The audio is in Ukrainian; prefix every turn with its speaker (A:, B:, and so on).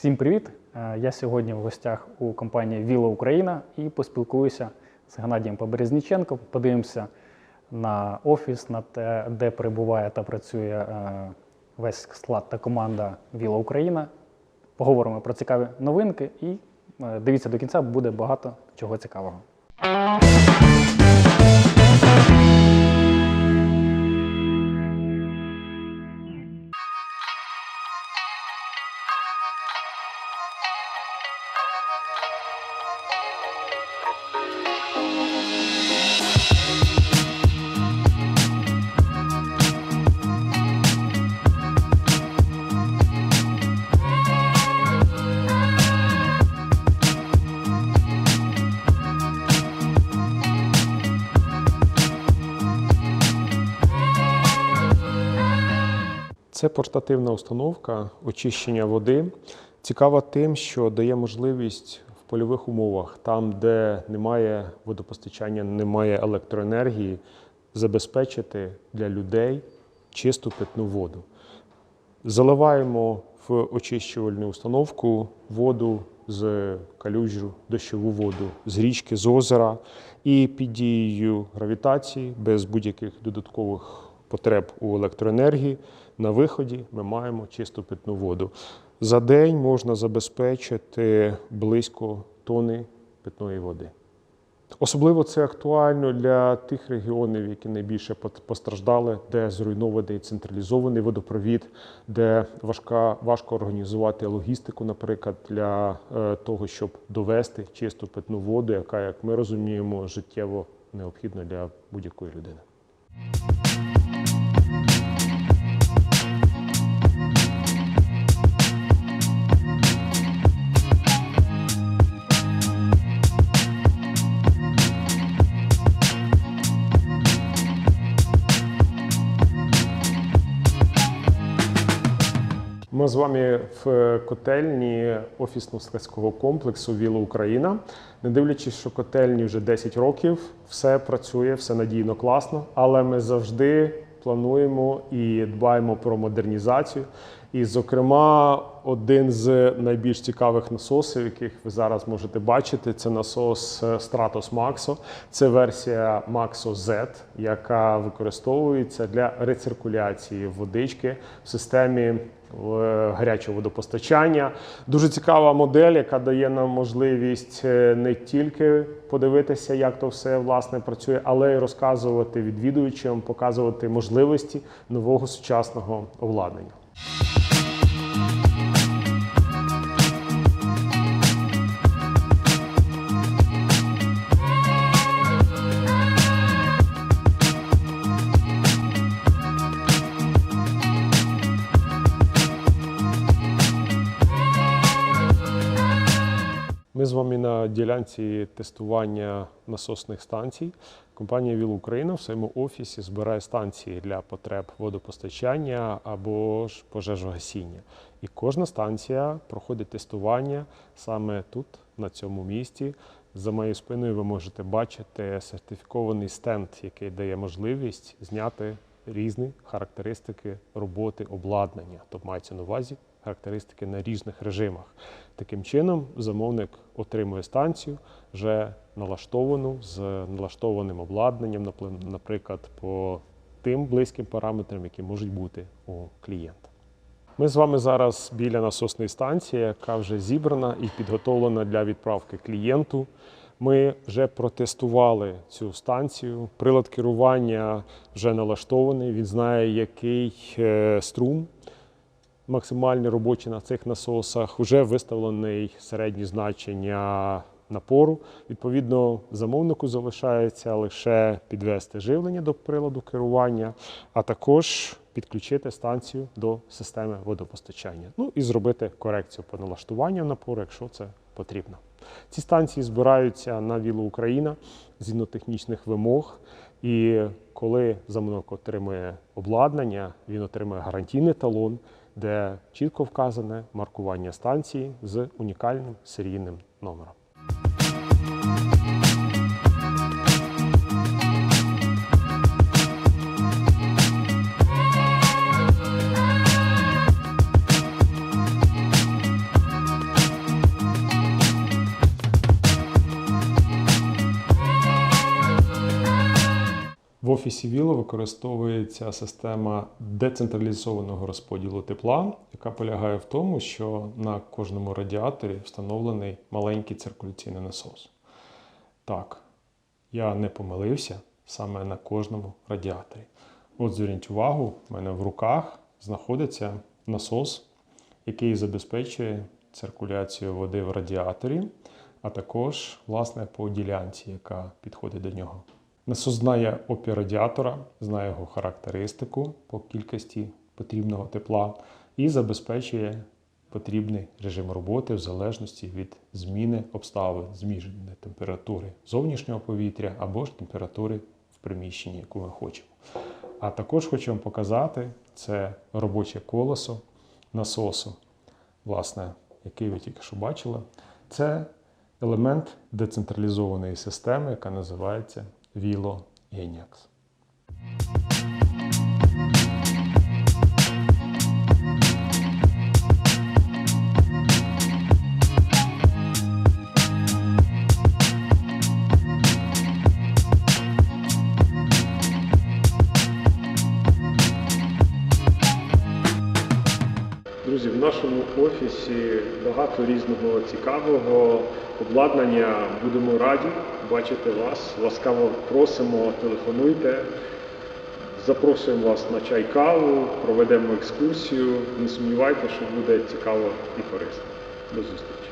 A: Всім привіт! Е, Я сьогодні в гостях у компанії Віла Україна і поспілкуюся з Геннадієм Поберезніченком. Подивимося на офіс, на те, де перебуває та працює е, весь склад та команда Віла Україна. Поговоримо про цікаві новинки і е, дивіться до кінця, буде багато чого цікавого.
B: Це портативна установка очищення води. Цікава тим, що дає можливість в польових умовах, там, де немає водопостачання, немає електроенергії, забезпечити для людей чисту питну воду. Заливаємо в очищувальну установку воду з калюжу, дощову воду з річки, з озера, і під дією гравітації, без будь-яких додаткових потреб у електроенергії, на виході ми маємо чисту питну воду. За день можна забезпечити близько тони питної води. Особливо це актуально для тих регіонів, які найбільше постраждали, де зруйнований централізований водопровід, де важка, важко організувати логістику, наприклад, для е, того, щоб довести чисту питну воду, яка, як ми розуміємо, життєво необхідна для будь-якої людини. Ми з вами в котельні офісно-складського комплексу Віла Україна. Не дивлячись, що котельні вже 10 років, все працює, все надійно класно, але ми завжди плануємо і дбаємо про модернізацію. І, зокрема, один з найбільш цікавих насосів, яких ви зараз можете бачити, це насос е, Stratos Maxo. Це версія Maxo Z, яка використовується для рециркуляції водички в системі е, гарячого водопостачання. Дуже цікава модель, яка дає нам можливість е, не тільки подивитися, як то все власне працює, але й розказувати відвідувачам, показувати можливості нового сучасного обладнання. Ми з вами на ділянці тестування насосних станцій. Компанія Віл Україна в своєму офісі збирає станції для потреб водопостачання або ж пожежогасіння. І кожна станція проходить тестування саме тут, на цьому місці. За моєю спиною ви можете бачити сертифікований стенд, який дає можливість зняти різні характеристики роботи обладнання. Тобто мається на увазі характеристики на різних режимах. Таким чином, замовник отримує станцію вже налаштовану з налаштованим обладнанням, наприклад, по тим близьким параметрам, які можуть бути у клієнта. Ми з вами зараз біля насосної станції, яка вже зібрана і підготовлена для відправки клієнту. Ми вже протестували цю станцію. Прилад керування вже налаштований. Він знає, який е, струм максимальні робочі на цих насосах. Вже виставлений середні значення напору. Відповідно, замовнику залишається лише підвести живлення до приладу керування, а також підключити станцію до системи водопостачання. Ну і зробити корекцію по налаштуванню напору, якщо це потрібно. Ці станції збираються на Вілу Україна згідно технічних вимог. І коли замовник отримує обладнання, він отримує гарантійний талон, де чітко вказане маркування станції з унікальним серійним номером. Офісі Віло використовується система децентралізованого розподілу тепла, яка полягає в тому, що на кожному радіаторі встановлений маленький циркуляційний насос. Так, я не помилився саме на кожному радіаторі. От зверніть увагу, в мене в руках знаходиться насос, який забезпечує циркуляцію води в радіаторі, а також власне по ділянці, яка підходить до нього. Насос знає опір радіатора, знає його характеристику по кількості потрібного тепла і забезпечує потрібний режим роботи в залежності від зміни обставин, зміни температури зовнішнього повітря або ж температури в приміщенні, яку ми хочемо. А також хочу вам показати це робоче колесо насосу, власне, який ви тільки що бачили. Це елемент децентралізованої системи, яка називається Vilo Eniax.
C: Друзі, в нашому офісі багато різного цікавого обладнання. Будемо раді бачити вас. Ласкаво просимо, телефонуйте. Запрошуємо вас на чай каву, проведемо екскурсію. Не сумнівайтеся, що буде цікаво і корисно. До зустрічі.